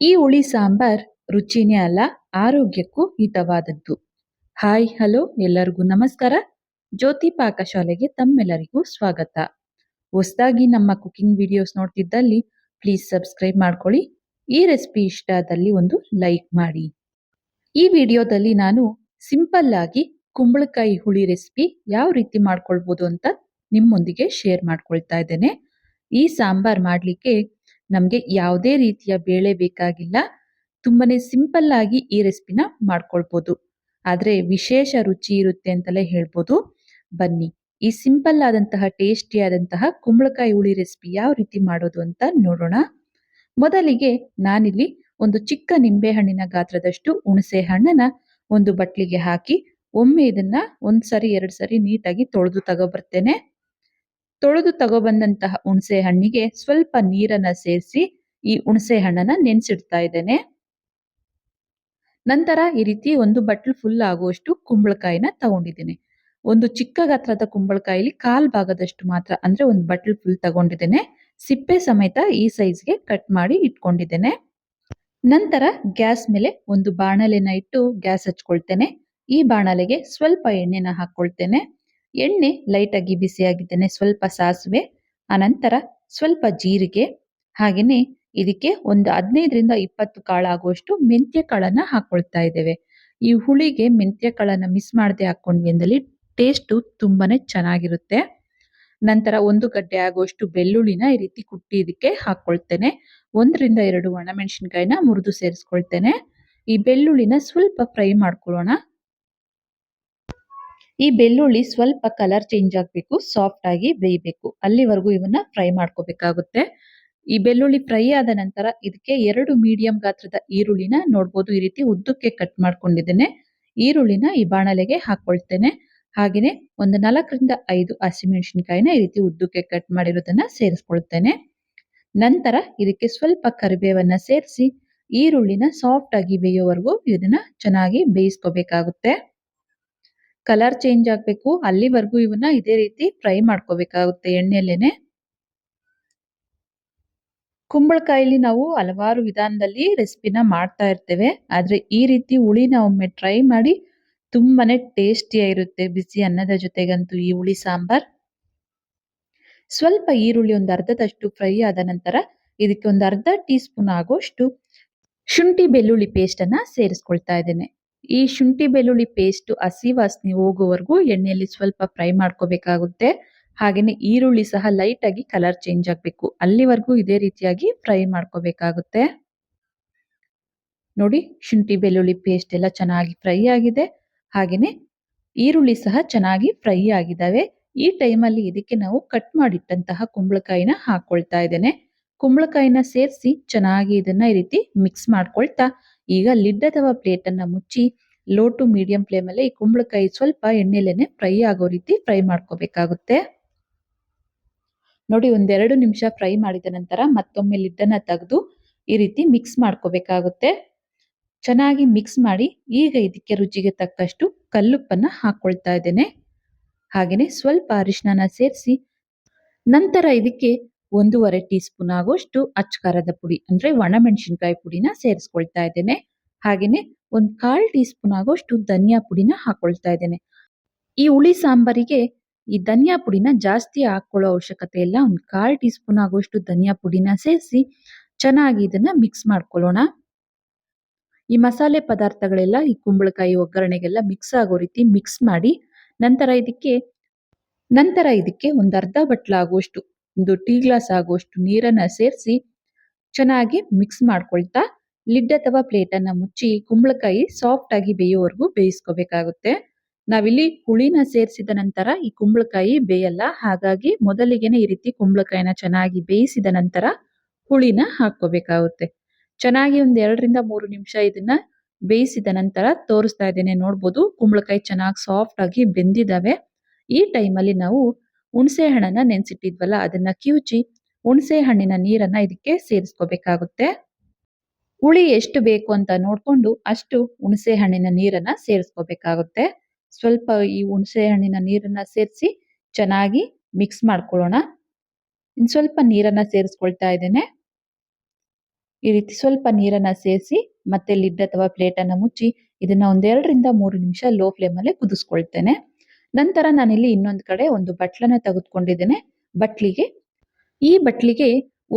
ಈ ಹುಳಿ ಸಾಂಬಾರ್ ರುಚಿನೇ ಅಲ್ಲ, ಆರೋಗ್ಯಕ್ಕೂ ಹಿತವಾದದ್ದು. ಹಾಯ್, ಹಲೋ, ಎಲ್ಲರಿಗೂ ನಮಸ್ಕಾರ. ಜ್ಯೋತಿ ಪಾಕಶಾಲೆಗೆ ತಮ್ಮೆಲ್ಲರಿಗೂ ಸ್ವಾಗತ. ಹೊಸದಾಗಿ ನಮ್ಮ ಕುಕಿಂಗ್ ವಿಡಿಯೋಸ್ ನೋಡ್ತಿದ್ದಲ್ಲಿ ಪ್ಲೀಸ್ ಸಬ್ಸ್ಕ್ರೈಬ್ ಮಾಡ್ಕೊಳ್ಳಿ. ಈ ರೆಸಿಪಿ ಇಷ್ಟ ಆದಲ್ಲಿ ಒಂದು ಲೈಕ್ ಮಾಡಿ. ಈ ವಿಡಿಯೋದಲ್ಲಿ ನಾನು ಸಿಂಪಲ್ ಆಗಿ ಕುಂಬಳಕಾಯಿ ಹುಳಿ ರೆಸಿಪಿ ಯಾವ ರೀತಿ ಮಾಡ್ಕೊಳ್ಬೋದು ಅಂತ ನಿಮ್ಮೊಂದಿಗೆ ಶೇರ್ ಮಾಡ್ಕೊಳ್ತಾ ಇದ್ದೇನೆ. ಈ ಸಾಂಬಾರ್ ಮಾಡಲಿಕ್ಕೆ ನಮಗೆ ಯಾವುದೇ ರೀತಿಯ ಬೇಳೆ ಬೇಕಾಗಿಲ್ಲ. ತುಂಬಾನೇ ಸಿಂಪಲ್ ಆಗಿ ಈ ರೆಸಿಪಿನ ಮಾಡ್ಕೊಳ್ಬೋದು. ಆದರೆ ವಿಶೇಷ ರುಚಿ ಇರುತ್ತೆ ಅಂತಲೇ ಹೇಳ್ಬೋದು. ಬನ್ನಿ, ಈ ಸಿಂಪಲ್ ಆದಂತಹ, ಟೇಸ್ಟಿ ಆದಂತಹ ಕುಂಬಳಕಾಯಿ ಹುಳಿ ರೆಸಿಪಿ ಯಾವ ರೀತಿ ಮಾಡೋದು ಅಂತ ನೋಡೋಣ. ಮೊದಲಿಗೆ ನಾನಿಲ್ಲಿ ಒಂದು ಚಿಕ್ಕ ನಿಂಬೆ ಹಣ್ಣಿನ ಗಾತ್ರದಷ್ಟು ಹುಣಸೆ ಹಣ್ಣನ್ನ ಒಂದು ಬಟ್ಲಿಗೆ ಹಾಕಿ ಒಮ್ಮೆ ಇದನ್ನ ಒಂದ್ಸರಿ ಎರಡ್ ಸರಿ ನೀಟಾಗಿ ತೊಳೆದು ತಗೊಬರ್ತೇನೆ. ತೊಳೆದು ತಗೊಬಂದಂತಹ ಹುಣಸೆ ಹಣ್ಣಿಗೆ ಸ್ವಲ್ಪ ನೀರನ್ನ ಸೇರಿಸಿ ಈ ಹುಣಸೆ ಹಣ್ಣನ್ನ ನೆನೆಸಿಡ್ತಾ ಇದ್ದೇನೆ. ನಂತರ ಈ ರೀತಿ ಒಂದು ಬಟ್ಲು ಫುಲ್ ಆಗುವಷ್ಟು ಕುಂಬಳಕಾಯಿನ ತಗೊಂಡಿದ್ದೇನೆ. ಒಂದು ಚಿಕ್ಕ ಗಾತ್ರದ ಕುಂಬಳಕಾಯಿಲಿ ಕಾಲ್ ಭಾಗದಷ್ಟು ಮಾತ್ರ ಅಂದ್ರೆ ಒಂದು ಬಟ್ಲು ಫುಲ್ ತಗೊಂಡಿದ್ದೇನೆ. ಸಿಪ್ಪೆ ಸಮೇತ ಈ ಸೈಜ್ಗೆ ಕಟ್ ಮಾಡಿ ಇಟ್ಕೊಂಡಿದ್ದೇನೆ. ನಂತರ ಗ್ಯಾಸ್ ಮೇಲೆ ಒಂದು ಬಾಣಲೆನ ಇಟ್ಟು ಗ್ಯಾಸ್ ಹಚ್ಕೊಳ್ತೇನೆ. ಈ ಬಾಣಲೆಗೆ ಸ್ವಲ್ಪ ಎಣ್ಣೆನ ಹಾಕೊಳ್ತೇನೆ ಎಣ್ಣೆ ಲೈಟಾಗಿ ಬಿಸಿಯಾಗಿದ್ದೇನೆ ಸ್ವಲ್ಪ ಸಾಸಿವೆ ಅನಂತರ ಸ್ವಲ್ಪ ಜೀರಿಗೆ ಹಾಗೆಯೇ ಇದಕ್ಕೆ ಒಂದು ಹದಿನೈದರಿಂದ ಇಪ್ಪತ್ತು ಕಾಳಾಗುವಷ್ಟು ಮೆಂತ್ಯ ಕಾಳನ್ನು ಹಾಕ್ಕೊಳ್ತಾ ಇದ್ದೇವೆ. ಈ ಹುಳಿಗೆ ಮೆಂತ್ಯ ಕಾಳನ್ನು ಮಿಸ್ ಮಾಡದೆ ಹಾಕ್ಕೊಂಡ್ವಿ ಅಂದಲ್ಲಿ ಟೇಸ್ಟು ತುಂಬಾ ಚೆನ್ನಾಗಿರುತ್ತೆ. ನಂತರ ಒಂದು ಗಡ್ಡೆ ಆಗುವಷ್ಟು ಬೆಳ್ಳುಳ್ಳಿನ ಈ ರೀತಿ ಕುಟ್ಟಿ ಇದಕ್ಕೆ ಹಾಕ್ಕೊಳ್ತೇನೆ ಒಂದರಿಂದ ಎರಡು ಒಣಮೆಣಸಿನ್ಕಾಯಿನ ಮುರಿದು ಸೇರಿಸ್ಕೊಳ್ತೇನೆ. ಈ ಬೆಳ್ಳುಳ್ಳಿನ ಸ್ವಲ್ಪ ಫ್ರೈ ಮಾಡ್ಕೊಳ್ಳೋಣ. ಈ ಬೆಳ್ಳುಳ್ಳಿ ಸ್ವಲ್ಪ ಕಲರ್ ಚೇಂಜ್ ಆಗಬೇಕು ಸಾಫ್ಟ್ ಆಗಿ ಬೇಯಬೇಕು. ಅಲ್ಲಿವರೆಗೂ ಇವನ್ನ ಫ್ರೈ ಮಾಡ್ಕೋಬೇಕಾಗುತ್ತೆ. ಈ ಬೆಳ್ಳುಳ್ಳಿ ಫ್ರೈ ಆದ ನಂತರ ಇದಕ್ಕೆ ಎರಡು ಮೀಡಿಯಂ ಗಾತ್ರದ ಈರುಳ್ಳಿನ ನೋಡ್ಬೋದು. ಈ ರೀತಿ ಉದ್ದಕ್ಕೆ ಕಟ್ ಮಾಡ್ಕೊಂಡಿದ್ದೇನೆ. ಈರುಳ್ಳಿನ ಈ ಬಾಣಲೆಗೆ ಹಾಕೊಳ್ತೇನೆ. ಹಾಗೆಯೇ ಒಂದು ನಾಲ್ಕರಿಂದ ಐದು ಹಸಿಮೆಣಸಿನಕಾಯಿನ ಈ ರೀತಿ ಉದ್ದಕ್ಕೆ ಕಟ್ ಮಾಡಿರೋದನ್ನ ಸೇರಿಸ್ಕೊಳ್ತೇನೆ. ನಂತರ ಇದಕ್ಕೆ ಸ್ವಲ್ಪ ಕರಿಬೇವನ್ನ ಸೇರಿಸಿ ಈರುಳ್ಳಿನ ಸಾಫ್ಟ್ ಆಗಿ ಬೇಯೋವರೆಗೂ ಇದನ್ನ ಚೆನ್ನಾಗಿ ಬೇಯಿಸ್ಕೋಬೇಕಾಗುತ್ತೆ. ಕಲರ್ ಚೇಂಜ್ ಆಗಬೇಕು. ಅಲ್ಲಿವರೆಗೂ ಇವನ್ನ ಇದೇ ರೀತಿ ಫ್ರೈ ಮಾಡ್ಕೋಬೇಕಾಗುತ್ತೆ ಎಣ್ಣೆಲೇನೆ ಕುಂಬಳಕಾಯಿಲಿ ನಾವು ಹಲವಾರು ವಿಧಾನದಲ್ಲಿ ರೆಸಿಪಿನ ಮಾಡ್ತಾ ಇರ್ತೇವೆ. ಆದ್ರೆ ಈ ರೀತಿ ಹುಳಿನ ಒಮ್ಮೆ ಟ್ರೈ ಮಾಡಿ ತುಂಬಾನೇ ಟೇಸ್ಟಿಯಾಗಿರುತ್ತೆ ಬಿಸಿ ಅನ್ನದ ಜೊತೆಗಂತೂ ಈ ಹುಳಿ ಸಾಂಬಾರ್. ಸ್ವಲ್ಪ ಈರುಳ್ಳಿ ಒಂದು ಅರ್ಧದಷ್ಟು ಫ್ರೈ ಆದ ನಂತರ ಇದಕ್ಕೆ ಒಂದು ಅರ್ಧ ಟೀ ಸ್ಪೂನ್ ಆಗೋಷ್ಟು ಶುಂಠಿ ಬೆಳ್ಳುಳ್ಳಿ ಪೇಸ್ಟ್ ಅನ್ನ ಸೇರಿಸ್ಕೊಳ್ತಾ ಇದ್ದೇನೆ. ಈ ಶುಂಠಿ ಬೆಳ್ಳುಳ್ಳಿ ಪೇಸ್ಟ್ ಹಸಿ ವಾಸನೆ ಹೋಗುವವರೆಗೂ ಎಣ್ಣೆಯಲ್ಲಿ ಸ್ವಲ್ಪ ಫ್ರೈ ಮಾಡ್ಕೋಬೇಕಾಗುತ್ತೆ. ಹಾಗೇನೆ ಈರುಳ್ಳಿ ಸಹ ಲೈಟ್ ಆಗಿ ಕಲರ್ ಚೇಂಜ್ ಆಗಬೇಕು. ಅಲ್ಲಿವರೆಗೂ ಇದೇ ರೀತಿಯಾಗಿ ಫ್ರೈ ಮಾಡ್ಕೋಬೇಕಾಗುತ್ತೆ. ನೋಡಿ ಶುಂಠಿ ಬೆಳ್ಳುಳ್ಳಿ ಪೇಸ್ಟ್ ಎಲ್ಲ ಚೆನ್ನಾಗಿ ಫ್ರೈ ಆಗಿದೆ. ಹಾಗೇನೆ ಈರುಳ್ಳಿ ಸಹ ಚೆನ್ನಾಗಿ ಫ್ರೈ ಆಗಿದ್ದಾವೆ. ಈ ಟೈಮಲ್ಲಿ ಇದಕ್ಕೆ ನಾವು ಕಟ್ ಮಾಡಿಟ್ಟಂತಹ ಕುಂಬಳಕಾಯಿನ ಹಾಕೊಳ್ತಾ ಇದ್ದೇನೆ. ಕುಂಬಳಕಾಯಿನ ಸೇರಿಸಿ ಚೆನ್ನಾಗಿ ಇದನ್ನ ಈ ರೀತಿ ಮಿಕ್ಸ್ ಮಾಡ್ಕೊಳ್ತಾ ಈಗ ಲಿಡ್ ಅಥವಾ ಪ್ಲೇಟ್ ಅನ್ನ ಮುಚ್ಚಿ ಲೋ ಟು ಮೀಡಿಯಂ ಫ್ಲೇಮ್ ಅಲ್ಲಿ ಈ ಕುಂಬಳಕಾಯಿ ಸ್ವಲ್ಪ ಎಣ್ಣೆಲೇನೆ ಫ್ರೈ ಆಗೋ ರೀತಿ ಫ್ರೈ ಮಾಡ್ಕೋಬೇಕಾಗುತ್ತೆ. ನೋಡಿ ಒಂದೆರಡು ನಿಮಿಷ ಫ್ರೈ ಮಾಡಿದ ನಂತರ ಮತ್ತೊಮ್ಮೆ ಲಿಡ್ಡನ್ನ ತೆಗೆದು ಈ ರೀತಿ ಮಿಕ್ಸ್ ಮಾಡ್ಕೋಬೇಕಾಗುತ್ತೆ. ಚೆನ್ನಾಗಿ ಮಿಕ್ಸ್ ಮಾಡಿ ಈಗ ಇದಕ್ಕೆ ರುಚಿಗೆ ತಕ್ಕಷ್ಟು ಕಲ್ಲುಪ್ಪನ್ನ ಹಾಕೊಳ್ತಾ ಇದ್ದೇನೆ. ಹಾಗೆಯೇ ಸ್ವಲ್ಪ ಅರಿಶಿನ ಸೇರಿಸಿ ನಂತರ ಇದಕ್ಕೆ ಒಂದೂವರೆ ಟೀ ಸ್ಪೂನ್ ಆಗುವಷ್ಟು ಅಚ್ಚಕಾರದ ಪುಡಿ, ಅಂದ್ರೆ ಒಣಮೆಣಸಿನ್ಕಾಯಿ ಪುಡಿನ ಸೇರಿಸ್ಕೊಳ್ತಾ ಇದ್ದೇನೆ. ಹಾಗೆಯೇ ಒಂದು ಕಾಲ್ ಟೀ ಸ್ಪೂನ್ ಆಗುವಷ್ಟು ಧನಿಯಾ ಪುಡಿನ ಹಾಕೊಳ್ತಾ ಇದ್ದೇನೆ. ಈ ಹುಳಿ ಸಾಂಬಾರಿಗೆ ಈ ಧನಿಯಾ ಪುಡಿನ ಜಾಸ್ತಿ ಹಾಕೊಳ್ಳೋ ಅವಶ್ಯಕತೆ ಇಲ್ಲ. ಒಂದು ಕಾಲ್ ಟೀ ಸ್ಪೂನ್ ಆಗುವಷ್ಟು ಧನಿಯಾ ಪುಡಿನ ಸೇರಿಸಿ ಚೆನ್ನಾಗಿ ಇದನ್ನ ಮಿಕ್ಸ್ ಮಾಡ್ಕೊಳ್ಳೋಣ. ಈ ಮಸಾಲೆ ಪದಾರ್ಥಗಳೆಲ್ಲ, ಈ ಕುಂಬಳಕಾಯಿ ಒಗ್ಗರಣೆಗೆಲ್ಲ ಮಿಕ್ಸ್ ಆಗೋ ರೀತಿ ಮಿಕ್ಸ್ ಮಾಡಿ ನಂತರ ಇದಕ್ಕೆ ನಂತರ ಇದಕ್ಕೆ ಒಂದು ಅರ್ಧ ಬಟ್ಲಾಗುವಷ್ಟು ಒಂದು ಟೀ ಗ್ಲಾಸ್ ಆಗುವಷ್ಟು ನೀರನ್ನ ಸೇರಿಸಿ ಚೆನ್ನಾಗಿ ಮಿಕ್ಸ್ ಮಾಡ್ಕೊಳ್ತಾ, ಲಿಡ್ ಅಥವಾ ಪ್ಲೇಟ್ ಅನ್ನ ಮುಚ್ಚಿ ಕುಂಬಳಕಾಯಿ ಸಾಫ್ಟ್ ಆಗಿ ಬೇಯೋವರೆಗೂ ಬೇಯಿಸ್ಕೋಬೇಕಾಗುತ್ತೆ. ನಾವಿಲ್ಲಿ ಹುಳಿನ ಸೇರಿಸಿದ ನಂತರ ಈ ಕುಂಬಳಕಾಯಿ ಬೇಯಲ್ಲ, ಹಾಗಾಗಿ ಮೊದಲಿಗೆನೆ ಈ ರೀತಿ ಕುಂಬಳಕಾಯಿನ ಚೆನ್ನಾಗಿ ಬೇಯಿಸಿದ ನಂತರ ಹುಳಿನ ಹಾಕೋಬೇಕಾಗುತ್ತೆ ಚೆನ್ನಾಗಿ ಒಂದ್ ಎರಡರಿಂದ ಮೂರು ನಿಮಿಷ ಇದನ್ನ ಬೇಯಿಸಿದ ನಂತರ ತೋರಿಸ್ತಾ ಇದ್ದೇನೆ, ನೋಡ್ಬೋದು ಕುಂಬಳಕಾಯಿ ಚೆನ್ನಾಗಿ ಸಾಫ್ಟ್ ಆಗಿ ಬೆಂದಿದಾವೆ. ಈ ಟೈಮಲ್ಲಿ ನಾವು ಹುಣಸೆ ಹಣ್ಣನ್ನ ನೆನೆಸಿಟ್ಟಿದ್ವಲ್ಲ, ಅದನ್ನ ಕಿವುಚಿ ಹುಣಸೆ ಹಣ್ಣಿನ ನೀರನ್ನ ಇದಕ್ಕೆ ಸೇರಿಸ್ಕೋಬೇಕಾಗುತ್ತೆ. ಹುಳಿ ಎಷ್ಟು ಬೇಕು ಅಂತ ನೋಡ್ಕೊಂಡು ಅಷ್ಟು ಹುಣಸೆ ಹಣ್ಣಿನ ನೀರನ್ನ ಸೇರಿಸ್ಕೋಬೇಕಾಗುತ್ತೆ. ಸ್ವಲ್ಪ ಈ ಹುಣಸೆ ಹಣ್ಣಿನ ನೀರನ್ನ ಸೇರಿಸಿ ಚೆನ್ನಾಗಿ ಮಿಕ್ಸ್ ಮಾಡ್ಕೊಳ್ಳೋಣ. ಇನ್ ಸ್ವಲ್ಪ ನೀರನ್ನ ಸೇರಿಸ್ಕೊಳ್ತಾ ಇದ್ದೇನೆ. ಈ ರೀತಿ ಸ್ವಲ್ಪ ನೀರನ್ನ ಸೇರಿಸಿ ಮತ್ತೆ ಲಿಡ್ ಅಥವಾ ಪ್ಲೇಟನ್ನು ಮುಚ್ಚಿ ಇದನ್ನ ಒಂದೆರಡರಿಂದ ಮೂರು ನಿಮಿಷ ಲೋ ಫ್ಲೇಮ್ ಅಲ್ಲೇ ಕುದಿಸ್ಕೊಳ್ತೇನೆ. ನಂತರ ನಾನಿಲ್ಲಿ ಇನ್ನೊಂದು ಕಡೆ ಒಂದು ಬಟ್ಲನ್ನ ತೆಗೆದುಕೊಂಡಿದ್ದೇನೆ. ಬಟ್ಲಿಗೆ, ಈ ಬಟ್ಲಿಗೆ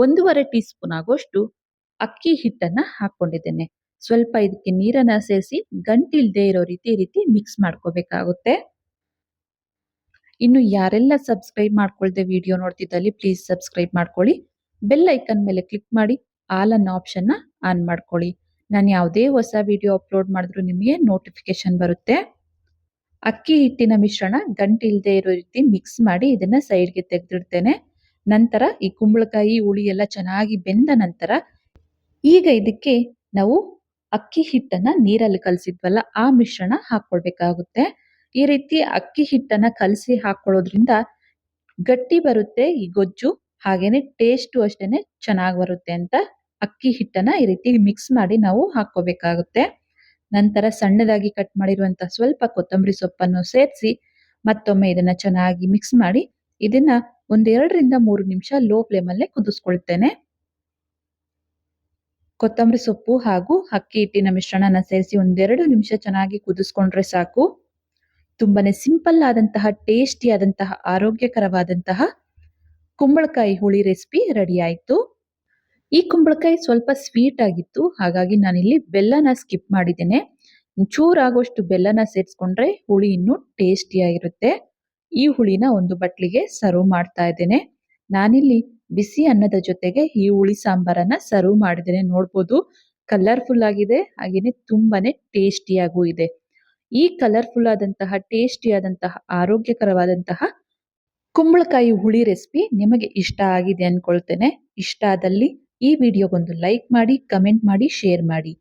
ಒಂದೂವರೆ ಟೀ ಸ್ಪೂನ್ ಆಗುವಷ್ಟು ಅಕ್ಕಿ ಹಿಟ್ಟನ್ನ ಹಾಕೊಂಡಿದ್ದೇನೆ ಸ್ವಲ್ಪ ಇದಕ್ಕೆ ನೀರನ್ನ ಸೇರಿಸಿ ಗಂಟಿಲ್ದೇ ಇರೋ ರೀತಿ ರೀತಿ ಮಿಕ್ಸ್ ಮಾಡ್ಕೋಬೇಕಾಗುತ್ತೆ. ಇನ್ನು ಯಾರೆಲ್ಲ ಸಬ್ಸ್ಕ್ರೈಬ್ ಮಾಡ್ಕೊಳ್ದೆ ವಿಡಿಯೋ ನೋಡ್ತಿದ್ದಲ್ಲಿ ಪ್ಲೀಸ್ ಸಬ್ಸ್ಕ್ರೈಬ್ ಮಾಡ್ಕೊಳ್ಳಿ. ಬೆಲ್ ಐಕನ್ ಮೇಲೆ ಕ್ಲಿಕ್ ಮಾಡಿ ಆಲ್ ಅನ್ನೋ ಆಪ್ಷನ್ನ ಆನ್ ಮಾಡ್ಕೊಳ್ಳಿ. ನಾನು ಯಾವುದೇ ಹೊಸ ವಿಡಿಯೋ ಅಪ್ಲೋಡ್ ಮಾಡಿದ್ರು ನಿಮಗೆ ನೋಟಿಫಿಕೇಶನ್ ಬರುತ್ತೆ. ಅಕ್ಕಿ ಹಿಟ್ಟಿನ ಮಿಶ್ರಣ ಗಂಟಿಲ್ಲದೆ ಇರೋ ರೀತಿ ಮಿಕ್ಸ್ ಮಾಡಿ ಇದನ್ನ ಸೈಡ್ಗೆ ತೆಗೆದಿಡ್ತೇನೆ. ನಂತರ ಈ ಕುಂಬಳಕಾಯಿ, ಹುಳಿ ಎಲ್ಲ ಚೆನ್ನಾಗಿ ಬೆಂದ ನಂತರ ಈಗ ಇದಕ್ಕೆ ನಾವು ಅಕ್ಕಿ ಹಿಟ್ಟನ್ನ ನೀರಲ್ಲಿ ಕಲಸಿದ್ವಲ್ಲ, ಆ ಮಿಶ್ರಣ ಹಾಕೊಳ್ಬೇಕಾಗುತ್ತೆ. ಈ ರೀತಿ ಅಕ್ಕಿ ಹಿಟ್ಟನ್ನ ಕಲಸಿ ಹಾಕೊಳ್ಳೋದ್ರಿಂದ ಗಟ್ಟಿ ಬರುತ್ತೆ, ಈ ಗೊಜ್ಜು ಹಾಗೇನೆ ಟೇಸ್ಟು ಅಷ್ಟೇನೆ ಚೆನ್ನಾಗಿ ಬರುತ್ತೆ ಅಂತ ಅಕ್ಕಿ ಹಿಟ್ಟನ್ನ ಈ ರೀತಿ ಮಿಕ್ಸ್ ಮಾಡಿ ನಾವು ಹಾಕೋಬೇಕಾಗುತ್ತೆ. ನಂತರ ಸಣ್ಣದಾಗಿ ಕಟ್ ಮಾಡಿರುವಂತಹ ಸ್ವಲ್ಪ ಕೊತ್ತಂಬರಿ ಸೊಪ್ಪನ್ನು ಸೇರಿಸಿ ಮತ್ತೊಮ್ಮೆ ಇದನ್ನ ಚೆನ್ನಾಗಿ ಮಿಕ್ಸ್ ಮಾಡಿ ಇದನ್ನ ಒಂದೆರಡರಿಂದ ಮೂರು ನಿಮಿಷ ಲೋ ಫ್ಲೇಮ್ ಅಲ್ಲೇ ಕುದಿಸ್ಕೊಳ್ತೇನೆ. ಕೊತ್ತಂಬರಿ ಸೊಪ್ಪು ಹಾಗೂ ಅಕ್ಕಿ ಹಿಟ್ಟಿನ ಮಿಶ್ರಣನ ಸೇರಿಸಿ ಒಂದೆರಡು ನಿಮಿಷ ಚೆನ್ನಾಗಿ ಕುದಿಸ್ಕೊಂಡ್ರೆ ಸಾಕು. ತುಂಬಾನೇ ಸಿಂಪಲ್ ಆದಂತಹ ಟೇಸ್ಟಿ ಆದಂತಹ ಆರೋಗ್ಯಕರವಾದಂತಹ ಕುಂಬಳಕಾಯಿ ಹುಳಿ ರೆಸಿಪಿ ರೆಡಿ ಆಯಿತು. ಈ ಕುಂಬಳಕಾಯಿ ಸ್ವಲ್ಪ ಸ್ವೀಟ್ ಆಗಿತ್ತು. ಹಾಗಾಗಿ ನಾನಿಲ್ಲಿ ಬೆಲ್ಲನ ಸ್ಕಿಪ್ ಮಾಡಿದ್ದೇನೆ. ಚೂರಾಗುವಷ್ಟು ಬೆಲ್ಲನ ಸೇರಿಸ್ಕೊಂಡ್ರೆ ಹುಳಿ ಇನ್ನೂ ಟೇಸ್ಟಿಯಾಗಿರುತ್ತೆ ಈ ಹುಳಿನ ಒಂದು ಬಟ್ಲಿಗೆ ಸರ್ವ್ ಮಾಡ್ತಾ ಇದ್ದೇನೆ. ನಾನಿಲ್ಲಿ ಬಿಸಿ ಅನ್ನದ ಜೊತೆಗೆ ಈ ಹುಳಿ ಸಾಂಬಾರನ್ನ ಸರ್ವ್ ಮಾಡಿದ್ದೇನೆ. ನೋಡ್ಬೋದು ಕಲರ್ಫುಲ್ ಆಗಿದೆ. ಹಾಗೇನೆ ತುಂಬಾನೇ ಟೇಸ್ಟಿಯಾಗೂ ಇದೆ. ಈ ಕಲರ್ಫುಲ್ ಆದಂತಹ ಟೇಸ್ಟಿಯಾದಂತಹ ಆರೋಗ್ಯಕರವಾದಂತಹ ಕುಂಬಳಕಾಯಿ ಹುಳಿ ರೆಸಿಪಿ ನಿಮಗೆ ಇಷ್ಟ ಆಗಿದೆ ಅನ್ಕೊಳ್ತೇನೆ. ಇಷ್ಟ ಆದಲ್ಲಿ ಈ ವಿಡಿಯೋಗೊಂದು ಲೈಕ್ ಮಾಡಿ, ಕಮೆಂಟ್ ಮಾಡಿ, ಶೇರ್ ಮಾಡಿ.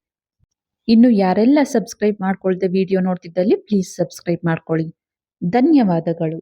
ಇನ್ನು ಯಾರೆಲ್ಲ ಸಬ್ಸ್ಕ್ರೈಬ್ ಮಾಡ್ಕೊಳ್ದೆ ವಿಡಿಯೋ ನೋಡ್ತಿದ್ದಲ್ಲಿ ಪ್ಲೀಸ್ ಸಬ್ಸ್ಕ್ರೈಬ್ ಮಾಡ್ಕೊಳ್ಳಿ. ಧನ್ಯವಾದಗಳು.